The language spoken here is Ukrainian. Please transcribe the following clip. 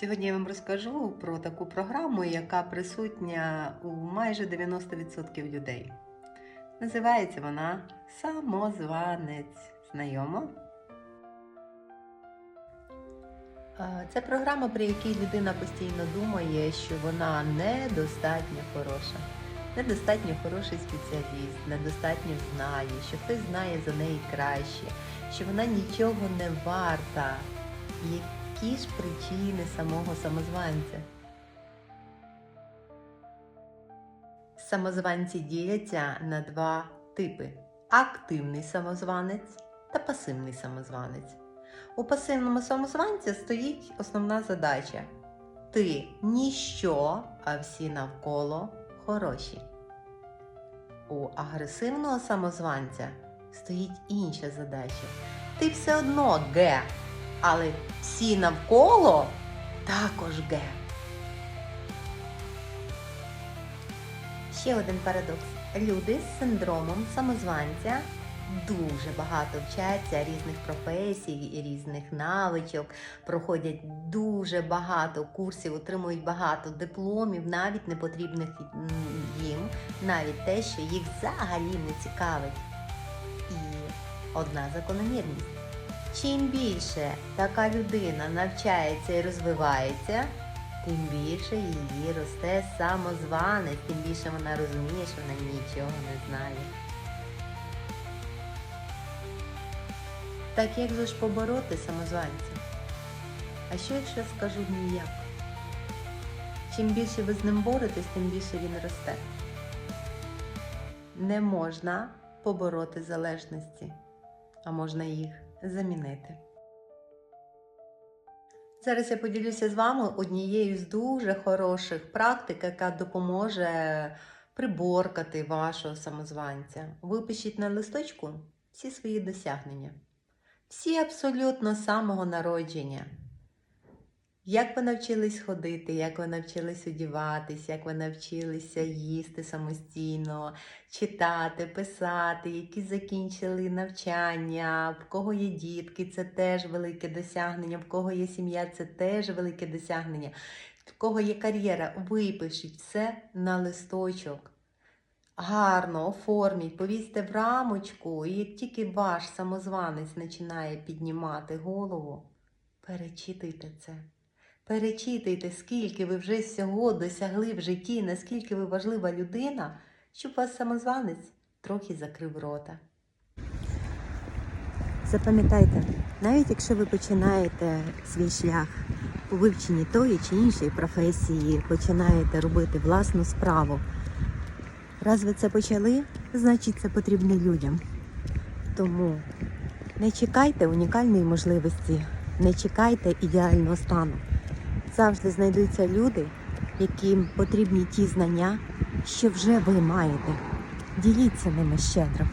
Сьогодні я вам розкажу про таку програму, яка присутня у майже 90% людей. Називається вона Самозванець. Знайомо? Це програма, при якій людина постійно думає, що вона недостатньо хороша, недостатньо хороший спеціаліст, недостатньо знає, що хтось знає за неї краще, що вона нічого не варта. Які ж причини самого самозванця? Самозванці діляться на два типи: активний самозванець та пасивний самозванець. У пасивному самозванця стоїть основна задача: ти ніщо, а всі навколо хороші. У агресивного самозванця стоїть інша задача. Ти все одно ге, але всі навколо також ге. Ще один парадокс. Люди з синдромом самозванця дуже багато вчаться різних професій, і різних навичок, проходять дуже багато курсів, отримують багато дипломів, навіть не потрібних їм, навіть те, що їх взагалі не цікавить. І одна закономірність. Чим більше така людина навчається і розвивається, тим більше її росте самозванець, тим більше вона розуміє, що вона нічого не знає. Так як же ж побороти самозванця? А що якщо скажу ніяк? Чим більше ви з ним боретесь, тим більше він росте. Не можна побороти залежності, а можна їх замінити. Зараз я поділюся з вами однією з дуже хороших практик, яка допоможе приборкати вашого самозванця. Випишіть на листочку всі свої досягнення. Всі абсолютно з самого народження. Як ви навчились ходити, як ви навчились одіватись, як ви навчилися їсти самостійно, читати, писати, які закінчили навчання, в кого є дітки, це теж велике досягнення, в кого є сім'я, це теж велике досягнення, в кого є кар'єра, випишіть все на листочок. Гарно оформіть, повісьте в рамочку, і як тільки ваш самозванець починає піднімати голову, перечитуйте це. Перечитуйте, скільки ви вже всього досягли в житті, наскільки ви важлива людина, щоб вас самозванець трохи закрив рота. Запам'ятайте, навіть якщо ви починаєте свій шлях у вивченні тої чи іншої професії, починаєте робити власну справу. Раз ви це почали, значить це потрібно людям. Тому не чекайте унікальної можливості, не чекайте ідеального стану. Завжди знайдуться люди, яким потрібні ті знання, що вже ви маєте. Діліться ними щедро.